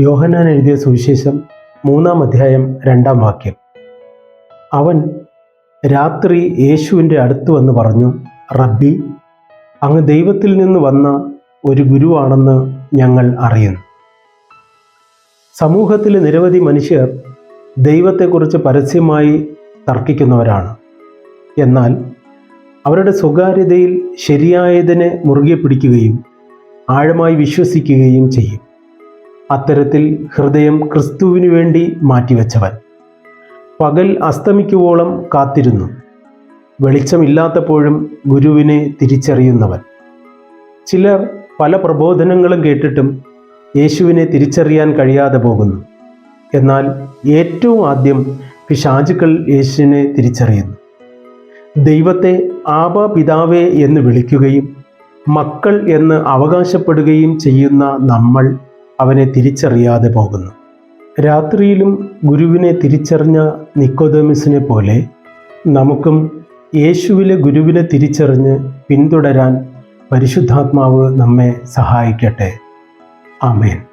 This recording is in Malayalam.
യോഹന്നാൻ എഴുതിയ സുവിശേഷം മൂന്നാം അധ്യായം രണ്ടാം വാക്യം. അവൻ രാത്രി യേശുവിന്റെ അടുത്ത് വന്ന് പറഞ്ഞു റബ്ബി അങ്ങ് ദൈവത്തിൽ നിന്ന് വന്ന ഒരു ഗുരുവാണെന്ന് ഞങ്ങൾ അറിയുന്നു. സമൂഹത്തിലെ നിരവധി മനുഷ്യർ ദൈവത്തെക്കുറിച്ച് പരസ്യമായി തർക്കിക്കുന്നവരാണ്. എന്നാൽ അവരുടെ സ്വകാര്യതയിൽ ശരിയായതിനെ മുറുകെ പിടിക്കുകയും ആഴമായി വിശ്വസിക്കുകയും ചെയ്യും. അത്തരത്തിൽ ഹൃദയം ക്രിസ്തുവിനു വേണ്ടി മാറ്റിവെച്ചവൻ. പകൽ അസ്തമിക്കുവോളം കാത്തിരുന്നു. വെളിച്ചമില്ലാത്തപ്പോഴും ഗുരുവിനെ തിരിച്ചറിയുന്നവൻ. ചിലർ പല പ്രബോധനങ്ങളും കേട്ടിട്ടും യേശുവിനെ തിരിച്ചറിയാൻ കഴിയാതെ പോകുന്നു. എന്നാൽ ഏറ്റവും ആദ്യം പിശാചുക്കൾ യേശുവിനെ തിരിച്ചറിയുന്നു. ദൈവത്തെ ആബ പിതാവേ എന്ന് വിളിക്കുകയും മക്കൾ എന്ന് അവകാശപ്പെടുകയും ചെയ്യുന്ന നമ്മൾ അവനെ തിരിച്ചറിയാതെ പോകുന്നു. രാത്രിയിലും ഗുരുവിനെ തിരിച്ചറിഞ്ഞ നിക്കോദമിസിനെ പോലെ നമുക്കും യേശുവിലെ ഗുരുവിനെ തിരിച്ചറിഞ്ഞ് പിന്തുടരാൻ പരിശുദ്ധാത്മാവ് നമ്മെ സഹായിക്കട്ടെ. ആമേൻ.